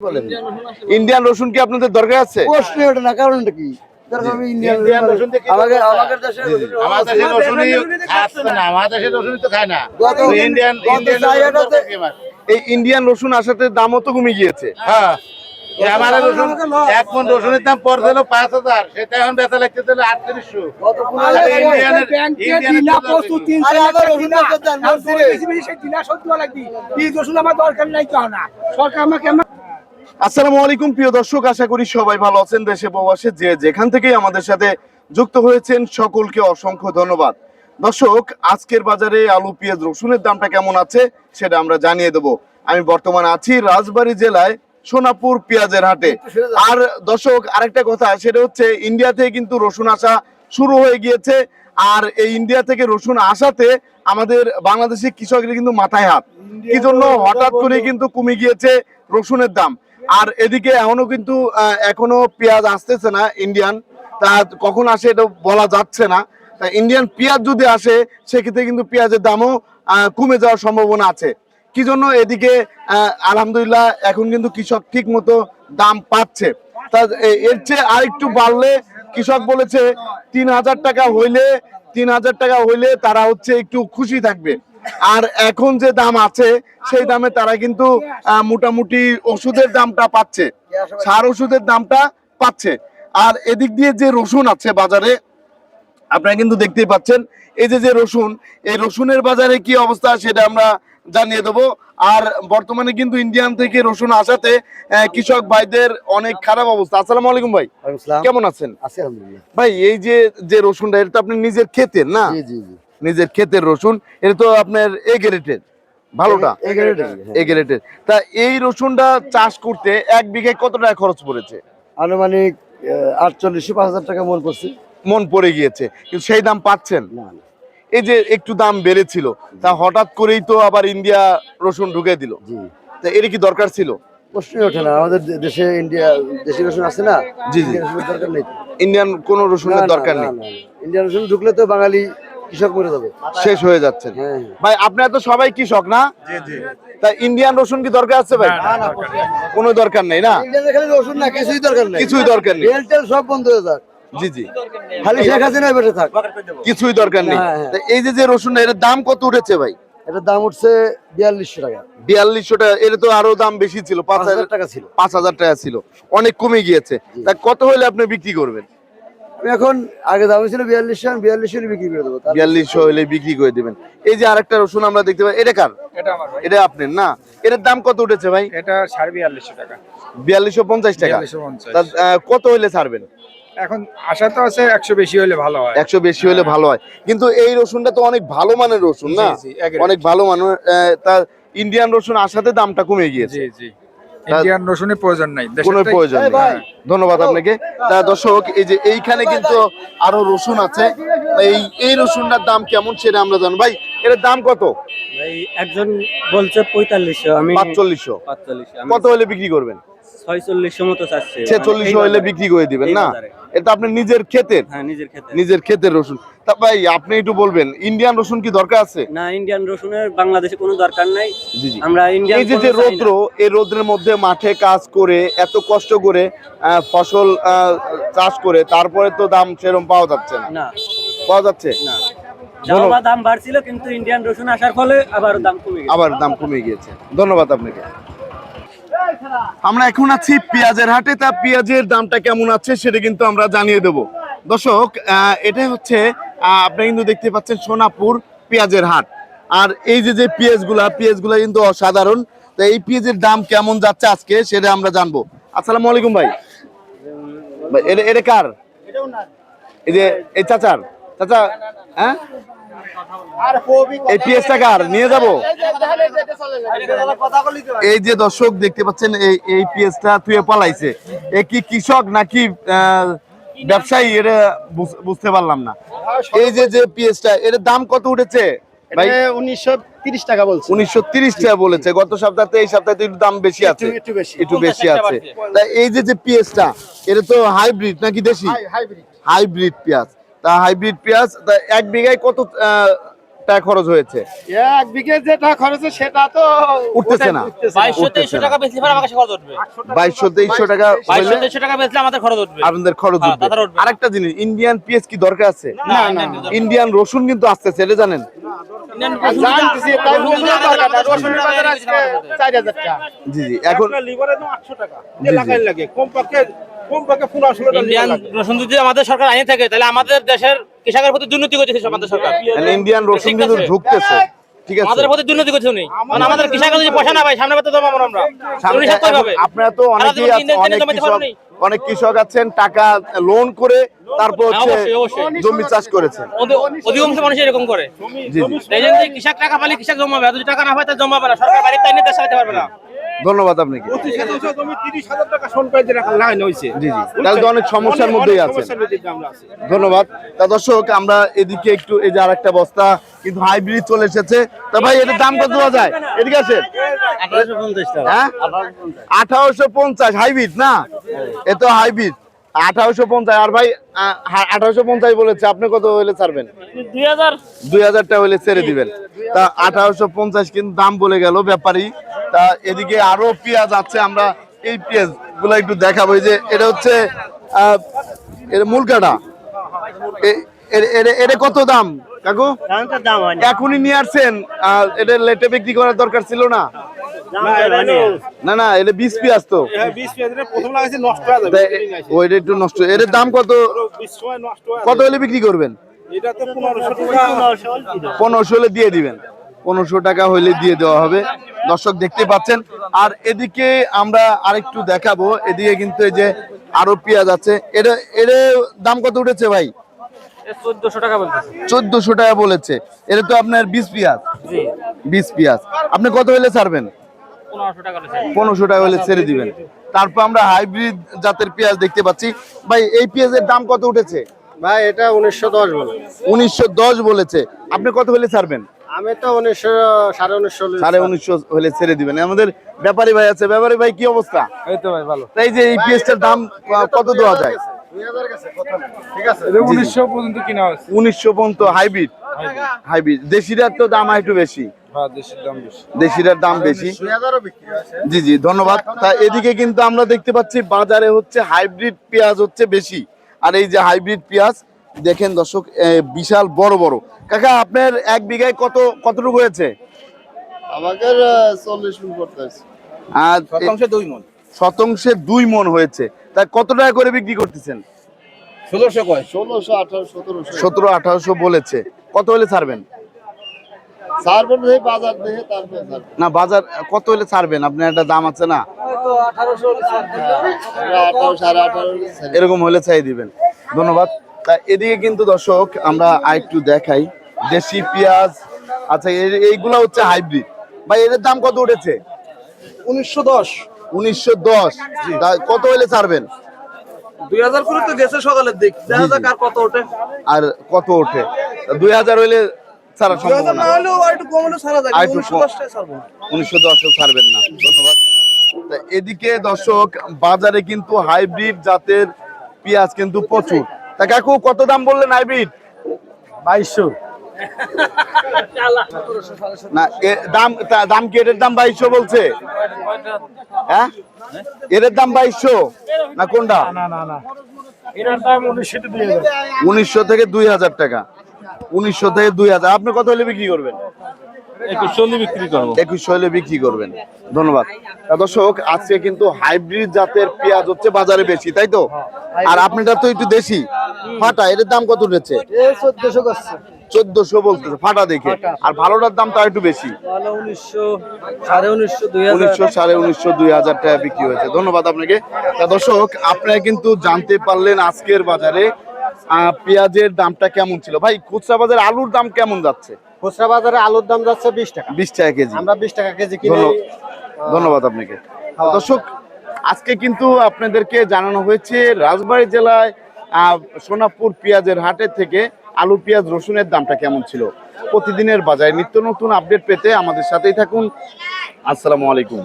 বলেন। ইন্ডিয়ান রসুন কি আপনাদের দরকার আছে? না কারণটা কি? ইন্ডিয়ান ইন্ডিয়ান রসুন থেকে কি আমাদের দরকার? আমাদের দেশে আমাদের দেশে রসুনই খাচ্ছে না আমাদের দেশে রসুনই তো খায় না। গত- তো ইন্ডিয়ান গত ইন্ডিয়ান চাহিদাতে- এই ইন্ডিয়ান রসুন আসাতে দামও তো কমে গিয়েছে। হ্যাঁ। রসুন এক মন রসুনের দাম পাঁচ হাজার। সেটা এখন বেচা লাগতেছে আটত্রিশশো। দরকার। দরকার দেন, মন্ত্রী। আসসালামু আলাইকুম প্রিয় দর্শক আশা করি সবাই ভালো আছেন দেশে প্রবাসে। যে যেখান থেকেই আমাদের সাথে যুক্ত হয়েছেন সকলকে অসংখ্য ধন্যবাদ। দর্শক আজকের বাজারে আলু পেঁয়াজ রসুনের দামটা কেমন আছে সেটা আমরা জানিয়ে দেব। আমি বর্তমানে আছি রাজবাড়ী জেলায় সোনাপুর পেঁয়াজের হাটে। আর দর্শক আরেকটা কথা সেটা হচ্ছে ইন্ডিয়া থেকে কিন্তু রসুন আসা শুরু হয়ে গিয়েছে। আর এই ইন্ডিয়া থেকে রসুন আসাতে আমাদের বাংলাদেশি কৃষকদের কিন্তু মাথায় হাত। কি জন্য? হঠাৎ করে কিন্তু কমে গিয়েছে রসুনের দাম। আর এদিকে এখনও কিন্তু এখনও পেঁয়াজ আসতেছে না ইন্ডিয়ান তা কখন আসে এটা বলা যাচ্ছে না। তা ইন্ডিয়ান পেঁয়াজ যদি আসে, সেক্ষেত্রে কিন্তু পেঁয়াজের দামও কমে যাওয়ার সম্ভাবনা আছে। কি জন্য এদিকে আলহামদুলিল্লাহ এখন কিন্তু কৃষক ঠিক মতো দাম পাচ্ছে। তা এর চেয়ে আরেকটু বাড়লে কৃষক বলেছে, তিন হাজার টাকা হইলে, তিন হাজার টাকা হইলে তারা হচ্ছে একটু খুশি থাকবে। আর এখন যে দাম আছে সেই দামে তারা কিন্তু মোটামুটি ওষুধের দামটা পাচ্ছে। সার ওষুধের দামটা পাচ্ছে। আর এদিক দিয়ে যে রসুন আছে বাজারে আপনারা কিন্তু দেখতেই পাচ্ছেন এই যে যে রসুন এই রসুনের বাজারে কি অবস্থা সেটা আমরা জানিয়ে দেবো। আর বর্তমানে কিন্তু ইন্ডিয়ান থেকে রসুন আসাতে কৃষক ভাইদের অনেক খারাপ অবস্থা। আসসালামু আলাইকুম ভাই। কেমন আছেন? ভাই এই যে যে রসুনটা এটা তো আপনি নিজের খেতেন না? জি জি। নিজের ক্ষেতের রসুন এটা তো আপনার এ গ্রেটের ভালোটা হ্যাঁ। এ গ্রেটের তা এই রসুনটা চাষ করতে এক বিঘায় কত টাকা খরচ পড়েছে? আনুমানিক আটচল্লিশশো পাঁচ হাজার টাকা মন করছে মন পড়ে গিয়েছে কিন্তু সেই দাম পাচ্ছেন? এই যে একটু দাম বেড়েছিল তা হঠাৎ করেই তো আবার ইন্ডিয়া রসুন ঢুকে দিল। জি। তা এর কি দরকার ছিল? প্রশ্নই ওঠে না। আমাদের দেশে ইন্ডিয়া দেশি রসুন আছে না? জি, জি। দরকার নেই। ইন্ডিয়ান কোন রসুনের দরকার নেই। ইন্ডিয়ান রসুন ঢুকলে তো বাঙালি কৃষক মরে যাবে। শেষ হয়ে যাচ্ছেন হ্যাঁ ভাই আপনার তো সবাই কৃষক না? তা ইন্ডিয়ান রসুন কি দরকার আছে ভাই? কোনো দরকার নেই না? রসুন না কিছুই দরকার নেই। কিছুই দরকার নেই। সব বন্ধ হয়ে যাক। জি জি। খালি শেখ হাসিনা বসে থাক। কিছুই দরকার নেই। হ্যাঁ, হ্যাঁ। এই যে যে রসুন এর দাম কত উঠেছে ভাই? এটার দাম উঠছে বিয়াল্লিশশো টাকা। বিয়াল্লিশশো টাকা এর তো আরও দাম বেশি ছিল পাঁচ হাজার টাকা ছিল। পাঁচ হাজার টাকা ছিল। অনেক কমে গিয়েছে। তা কত হলে আপনি বিক্রি করবেন? আমি এখন আগে দাম ছিল বিয়াল্লিশশো আমি বিয়াল্লিশশো বিক্রি করে দেবো। বিয়াল্লিশশো হলে বিক্রি করে দিবেন। এই যে আরেকটা রসুন আমরা দেখতে পাই এটা কার? এটা আমার ভাই। এটা আপনার না? এটার দাম কত উঠেছে ভাই? এটা সাড়ে বিয়াল্লিশশো টাকা। বিয়াল্লিশশো পঞ্চাশ টাকা। 4250 কত হলে ছাড়বেন? এখন আশা তো আছে একশো বেশি হলে ভালো হয়। একশো বেশি হলে ভালো হয়। কিন্তু এই রসুনটা তো অনেক ভালো মানের রসুন না. অনেক ভালো মানের তার ইন্ডিয়ান রসুন আসাতে দামটা কমে গিয়েছে। জি জি। ইন্ডিয়ান রসুনের প্রয়োজন নাই কোনো প্রয়োজন নেই। ধন্যবাদ আপনাকে। তা দর্শক এই যে এইখানে কিন্তু আরও রসুন আছে। এই এই রসুনটার দাম কেমন সেটা আমরা জানি ভাই এর দাম কত? ভাই একজন বলছে পঁয়তাল্লিশশো আমি পাঁচচল্লিশশো। পাঁচচল্লিশশো আমি কত হলে বিক্রি করবেন? ছয়চল্লিশশো মতো চাচ্ছি। ছেচল্লিশশো হলে বিক্রি করে দিবেন না? এটা আপনি নিজের ক্ষেতের। হ্যাঁ নিজের ক্ষেত্রে। নিজের ক্ষেতের রসুন। তা ভাই আপনি একটু বলবেন ইন্ডিয়ান রসুন কি দরকার আছে? না ইন্ডিয়ান রসুনের বাংলাদেশে কোনো দরকার নাই। আমরা ইন্ডিয়ান এই যে যে রৌদ্র এই রৌদ্রের মধ্যে মাঠে কাজ করে এত কষ্ট করে ফসল চাষ করে তারপরে তো দাম সেরকম পাওয়া যাচ্ছে না। না। পাওয়া যাচ্ছে? না। দাম বাড়ছিল কিন্তু ইন্ডিয়ান রসুন আসার ফলে আবার দাম কমে গেছে। আবার দাম কমে গিয়েছে। ধন্যবাদ আপনাকে। আমরা এখন আছি পেঁয়াজের হাটে তা পেঁয়াজের দামটা কেমন আছে সেটা কিন্তু আমরা জানিয়ে দেব। দর্শক আহ, এটা হচ্ছে আপনারা কিন্তু দেখতে পাচ্ছেন সোনাপুর পেঁয়াজের হাট। আর এই যে যে পেঁয়াজগুলা পেঁয়াজগুলা কিন্তু অসাধারণ। তো এই পেঁয়াজের দাম কেমন যাচ্ছে আজকে, সেটা আমরা জানব। আসসালামু আলাইকুম ভাই। এটা এটা কার? এই যে, এই চাচার। চাচা হ্যাঁ? এই পেঁয়াজটা কার? নিয়ে যাব? এই যে দর্শক দেখতে পাচ্ছেন, এই এই পেঁয়াজটা তুই পালাইছে। এ কি কৃষক নাকি ব্যবসায়ী এটা বুঝতে পারলাম না। এই যে যে পিএসটা এর দাম কত উঠেছে? ভাই? উনিশশো তিরিশ টাকা বলছে। উনিশশো তিরিশ টাকা বলেছে। গত সপ্তাহে এই সপ্তাহে একটু দাম বেশি আছে। একটু বেশি। একটু বেশি আছে। তা এই যে যে পেঁয়াজটা এটা তো হাইব্রিড নাকি দেশি? হাইব্রিড। হাইব্রিড পেঁয়াজ। তা হাইব্রিড পেঁয়াজ তা এক বিঘায় কত আহ, টাকা খরচ হয়েছে। এক বিঘে যেটা খরচ সেটা তো উঠতেছে না। বাইশশো তেইশশো টাকা আমার কাছে খরচ উঠবে। বাইশশো তেইশশো টাকা বাইশশো তেইশশো টাকা বেচলে আমাদের খরচ উঠবে। আপনাদের খরচ হ্যাঁ, উঠবে। আরেকটা জিনিস ইন্ডিয়ান পিএস কি দরকার আছে? না না ইন্ডিয়ান রসুন কিন্তু আসতেছে এটা জানেন? টাকা। ইন্ডিয়ান রসুন যদি আমাদের সরকার আইনে থাকে তাহলে আমাদের দেশের কৃষকের প্রতি দুর্নীতি করতেছে আমাদের সরকার। মানে ইন্ডিয়ান রসুন কিন্তু ঢুকতেছে। ঠিক আছে। আমাদের প্রতি দুর্নীতি করছে উনি। মানে আমাদের কৃষকের যদি পয়সা না ভাই সামনে পাতে জমা আমরা। আপনারা তো অনেকেই অনেক কৃষক। অনেক কৃষক আছেন টাকা লোন করে তারপর হ্যাঁ, হচ্ছে। জমি চাষ করেছেন। অধিকাংশ মানুষ এরকম করে। এই জন্য কৃষক টাকা পালে কৃষক জমাবে যদি টাকা না পায় তা জমাবে না। সরকার বাড়িতে আইনে দেশ পারবে না। ধন্যবাদ আপনাকে। জি জি। তাহলে তো অনেক সমস্যার মধ্যেই আছেন। ধন্যবাদ। তা দর্শক আমরা এদিকে একটু এই যে আরেকটা বস্তা কিন্তু হাইব্রিড চলে এসেছে। তা ভাই এটার দাম কত দেওয়া যায়? এদিকে হ্যাঁ? আঠারোশো পঞ্চাশ হাইব্রিড না? এ তো হাইব্রিড। আঠারোশো পঞ্চাশ আর ভাই আঠারোশো পঞ্চাশ বলেছে আপনি কত হলে ছাড়বেন? দুই হাজার। দুই হাজার টাকা হলে ছেড়ে দিবেন। তা আঠারোশো পঞ্চাশ কিন্তু দাম বলে গেল ব্যাপারী। তা এদিকে আরও পেঁয়াজ আছে আমরা এই পেঁয়াজগুলো একটু দেখাবো। যে এটা হচ্ছে মূল কাটা। এটা কত দাম? কাকু? এখনই নিয়ে আসছেন। আহ, এটা লেটে বিক্রি করার দরকার ছিল না? না না এটা বিশ পেঁয়াজ তো। ওইটা একটু নষ্ট এর দাম কত? কত হলে বিক্রি করবেন? পনেরোশো হলে দিয়ে দিবেন। পনেরোশো টাকা হলে দিয়ে দেওয়া হবে। দর্শক দেখতে পাচ্ছেন। আর এদিকে আমরা আরেকটু দেখাবো। এদিকে কিন্তু এই যে আরও পেঁয়াজ আছে। এটা এর দাম কত উঠেছে ভাই? চোদ্দশো টাকা টাকা বলেছে। এটা তো আপনার বিশ পেঁয়াজ। জি। বিশ পেঁয়াজ। আপনি কত হলে ছাড়বেন? পনেরোশো টাকা হলে ছেড়ে দিবেন। তারপর আমরা হাইব্রিড জাতের পেঁয়াজ দেখতে পাচ্ছি। ভাই এই পেঁয়াজের দাম কত উঠেছে? ভাই এটা উনিশশো দশ বলে। উনিশশো দশ বলেছে। আপনি কত হলে ছাড়বেন? আমি তো উনিশশো সাড়ে উনিশশো সাড়ে উনিশশো হলে ছেড়ে দিবেন। আমাদের ব্যাপারী ভাই আছে। ব্যাপারী ভাই কি অবস্থা? এই তো ভাই ভালো। তাই যে এই পেঁয়াজটার দাম কত দেওয়া যায়? ঠিক আছে? উনিশশো পর্যন্ত কিনা উনিশশো পর্যন্ত হাইব্রিড। হাইব্রিড তো দাম একটু বেশি। হ্যাঁ দাম বেশি। দেশিরার দাম বেশি দুই হাজারও বিক্রি আছে জি জি ধন্যবাদ। তা এদিকে কিন্তু আমরা দেখতে পাচ্ছি বাজারে হচ্ছে হাইব্রিড পেঁয়াজ হচ্ছে বেশি। আর এই যে হাইব্রিড পেঁয়াজ দেখেন দর্শক বিশাল বড় বড়। কাকা আপনার এক বিঘায় কত কতটুকু হয়েছে? আমাদের চল্লিশ মিনিট করতে আর এ- দুই মন। শতাংশে দুই মন হয়েছে। তা কত টাকা করে বিক্রি করতেছেন? ষোলোশো কয়? ষোলোশো আঠারো সতেরোশো। সতেরো আঠারোশো বলেছে। কত হলে ছাড়বেন। না বাজার কত হলে ছাড়বেন? আপনার একটা দাম আছে না? ছাড়ি। এরকম হলে চাই দিবেন। ধন্যবাদ। তা এদিকে কিন্তু দর্শক আমরা আরেকটু দেখাই। দেশি পেঁয়াজ আচ্ছা এই- এইগুলা হচ্ছে হাইব্রিড। ভাই এর দাম কত উঠেছে? উনিশশো দশ। উনিশশো দশ। কত হলে ছাড়বেন? দুই হাজার করে তো গেছে সকালের দিক। দেখা যাক আর কত ওঠে। আর কত ওঠে? দুই হাজার হইলে ছাড়া সম্ভব না হলেও একটু কম হলে ছাড়া যায় উনিশশো। দশটায় ছাড়বো উনিশশো দশও ছাড়বেন না। ধন্যবাদ। তা এদিকে দর্শক বাজারে কিন্তু হাইব্রিড জাতের পেঁয়াজ কিন্তু প্রচুর। তা কাকু কত দাম বললেন হাইব্রিড? বাইশশো। না দাম দাম কি এটার দাম বাইশশো বলছে? হ্যাঁ? এর দাম বাইশশো? না কোনটা? উনিশশো থেকে দুই হাজার। টাকা। উনিশশো থেকে দুই হাজার। আপনি কত হলে বিক্রি করবেন? একুশশো বিক্রি করব। একুশশো হলে বিক্রি করবেন। ধন্যবাদ। দর্শক আজকে কিন্তু হাইব্রিড জাতের পেঁয়াজ হচ্ছে বাজারে বেশি তাই তো? আর আপনারটা তো একটু দেশি। ফাটা এটার দাম কত উঠেছে? চোদ্দশো চোদ্দশো বলতেছে ফাটা দেখে। আর ভালোটার দাম তার একটু বেশি। উনিশশো সাড়ে উনিশশো দুই হাজার টাকা। বিক্রি হয়েছে। ধন্যবাদ আপনাকে। দর্শক আপনারা কিন্তু জানতে পারলেন আজকের বাজারে পেঁয়াজের দামটা কেমন ছিল। ভাই খুচরা বাজারে আলুর দাম কেমন যাচ্ছে? খুচরা বাজারে আলুর দাম যাচ্ছে বিশ টাকা। বিশ টাকা কেজি। আমরা বিশ টাকা কেজি কিনে ধন্যবাদ। আপনাকে। দর্শক আজকে কিন্তু আপনাদেরকে জানানো হয়েছে রাজবাড়ী জেলায় আহ, সোনাপুর পেঁয়াজের হাটের থেকে আলু, পেঁয়াজ, রসুনের দামটা কেমন ছিল? প্রতিদিনের বাজারে নিত্য নতুন আপডেট পেতে আমাদের সাথেই থাকুন। আসসালামু আলাইকুম।